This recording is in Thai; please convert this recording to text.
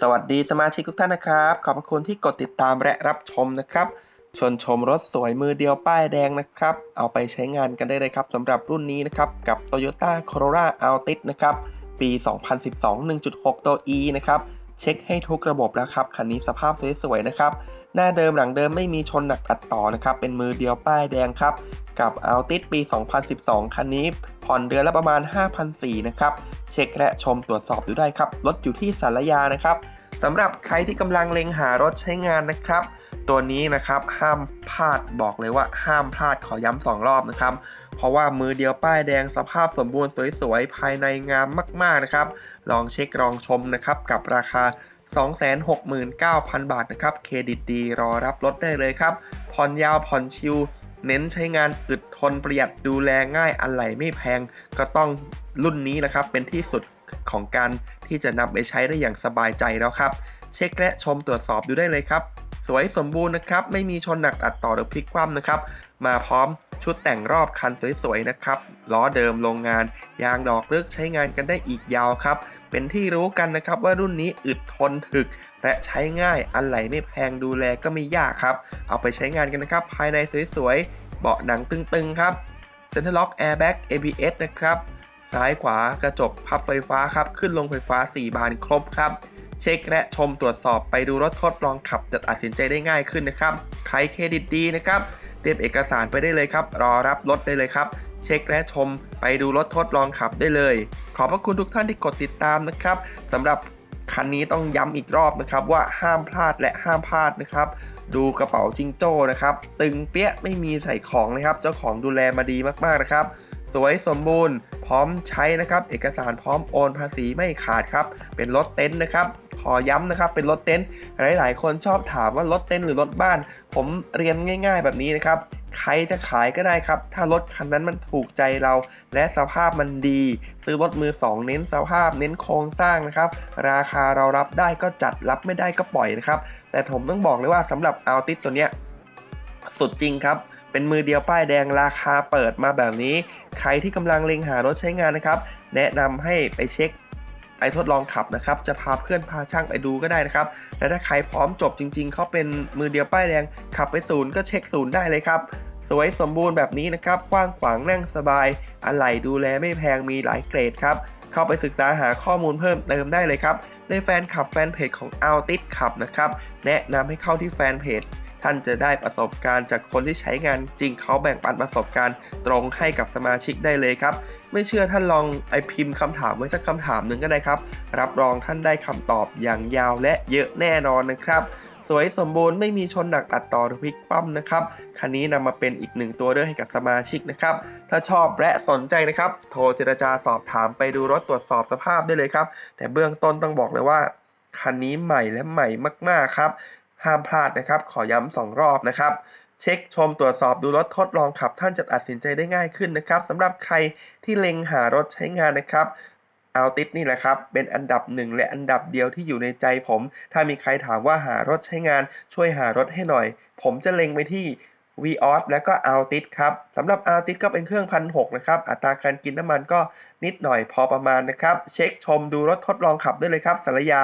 สวัสดีสมาชิกทุกท่านนะครับ ขอบพระคุณที่กดติดตามและรับชมนะครับชวนชมรถสวยมือเดียวป้ายแดงนะครับ เอาไปใช้งานกันได้เลยครับสำหรับรุ่นนี้นะครับ กับ Toyota Corolla Altis นะครับ ปี 2012 1.6 ตัว E นะครับ เช็คให้ทุกระบบแล้วครับคันนี้สภาพสวยๆนะครับ หน้าเดิมหลังเดิมไม่มีชนหนักตัดต่อนะครับ เป็นมือเดียวป้ายแดงครับ กับ Altis ปี 2012 คันนี้ ผ่อนเดือนละประมาณ5,400นะครับ เช็คและชมตรวจสอบดูได้ครับ รถอยู่ที่สารยานะครับสำหรับใครที่กำลังเล็งหารถใช้งานนะครับ ตัวนี้นะครับห้ามพลาดบอกเลยว่าห้ามพลาดขอย้ำสองรอบนะครับ เพราะว่ามือเดียวป้ายแดงสภาพสมบูรณ์สวยๆ ภายในงามมากๆนะครับ ลองเช็คลองชมนะครับกับราคา 269,000 บาทนะครับ เครดิตดีรอรับรถได้เลยครับ ผ่อนยาวผ่อนชิว เน้นใช้งานอึดทนประหยัดดูแลง่ายอะไหล่ไม่แพง ก็ต้องรุ่นนี้นะครับ เป็นที่สุดของการที่จะนำไปใช้ได้อย่างสบายใจแล้วครับ เช็คและชมตรวจสอบดูได้เลยครับ สวยสมบูรณ์นะครับ ไม่มีชนหนักตัดต่อหรือพลิกคว่ำนะครับ มาพร้อมชุดแต่งรอบคันสวยๆนะครับ ล้อเดิมโรงงาน ยางดอกเลือกใช้งานกันได้อีกยาวครับ เป็นที่รู้กันนะครับว่ารุ่นนี้อึดทนถึก และใช้ง่ายอะไหล่ไม่แพงดูแลก็ไม่ยากครับ เอาไปใช้งานกันนะครับ ภายในสวยๆ เบาะหนังตึงๆ ครับ Center Lock Airbag ABS นะครับ ซ้ายขวา กระจกพับไฟฟ้าครับ ขึ้นลงไฟฟ้า 4 บานครบครับ เช็คและชมตรวจสอบไปดูรถทดลองขับจะตัดสินใจได้ง่ายขึ้นนะครับ ใครเครดิตดีนะครับ เตรียมเอกสารไปได้เลยครับ รอรับรถได้เลยครับ เช็คและชมไปดูรถทดลองขับได้เลย ขอบพระคุณทุกท่านที่กดติดตามนะครับสำหรับคันนี้ต้องย้ำอีกรอบนะครับว่าห้ามพลาดและห้ามพลาดนะครับ ดูกระเป๋าจิงโจ้นะครับ ตึงเปี้ยไม่มีใส่ของนะครับ เจ้าของดูแลมาดีมากๆนะครับ สวยสมบูรณ์ พร้อมใช้นะครับ เอกสารพร้อมโอนภาษีไม่ขาดครับ เป็นรถเต็นท์นะครับ อย้ำนะครับเป็นรถเต็นท์หลาย ๆ คนชอบถามว่ารถเต็นท์หรือรถบ้าน ผมเรียนง่าย ๆ แบบนี้นะครับใครจะขายก็ได้ครับ ถ้ารถคันนั้นมันถูกใจเรา และสภาพมันดี ซื้อรถมือสองเน้นสภาพ เน้นโครงสร้างนะครับ ราคาเรารับได้ก็จัดรับไม่ได้ก็ปล่อยนะครับ แต่ผมต้องบอกเลยว่าสำหรับอัลติสตัวเนี้ยสุดจริงครับเป็นมือเดียวป้ายแดงราคาเปิดมาแบบนี้ ใครที่กำลังเล็งหารถใช้งานนะครับ แนะนำให้ไปเช็ค ไปทดลองขับนะครับ จะพาเพื่อนพาช่างไปดูก็ได้นะครับ และถ้าใครพร้อมจบจริง ๆ เขาเป็นมือเดียวป้ายแดง ขับไปศูนย์ก็เช็คศูนย์ได้เลยครับ สวยสมบูรณ์แบบนี้นะครับ กว้างขวางนั่งสบาย อะไหล่ดูแลไม่แพงมีหลายเกรดครับ เข้าไปศึกษาหาข้อมูลเพิ่มเติมได้เลยครับ ในแฟนคลับแฟนเพจของ Altis ขับนะครับ แนะนำให้เข้าที่แฟนเพจ ท่านจะได้ประสบการณ์จากคนที่ใช้งานจริงเขาแบ่งปันประสบการณ์ตรงให้กับสมาชิกได้เลยครับ ไม่เชื่อท่านลองไอพิมพ์คำถามไว้สักคำถามหนึ่งก็ได้ครับ รับรองท่านได้คำตอบอย่างยาวและเยอะแน่นอนนะครับสวยสมบูรณ์ไม่มีชนหนักตัดต่อหรือพลิกปั้มนะครับ คันนี้นำมาเป็นอีกหนึ่งตัวเลือกให้กับสมาชิกนะครับ ถ้าชอบและสนใจนะครับ โทรเจรจาสอบถามไปดูรถตรวจสอบสภาพได้เลยครับ แต่เบื้องต้นต้องบอกเลยว่า คันนี้ใหม่และใหม่มากๆครับ ห้ามพลาดนะครับ ขอย้ำสองรอบนะครับ เช็คชมตรวจสอบดูรถทดลองขับ ท่านจะตัดสินใจได้ง่ายขึ้นนะครับสำหรับใครที่เล็งหารถใช้งานนะครับเอาติสนี่แหละครับ เป็นอันดับหนึ่งและอันดับเดียวที่อยู่ในใจผม ถ้ามีใครถามว่าหารถใช้งานช่วยหารถให้หน่อย ผมจะเล็งไปที่ v ีออสและก็ a l t i s ครับสำหรับ a l t i s ก็เป็นเครื่องพันหกนะครับ อัตราการกินน้ำมันก็นิดหน่อยพอประมาณนะครับ เช็คชมดูรถทดลองขับได้เลยครับสารยา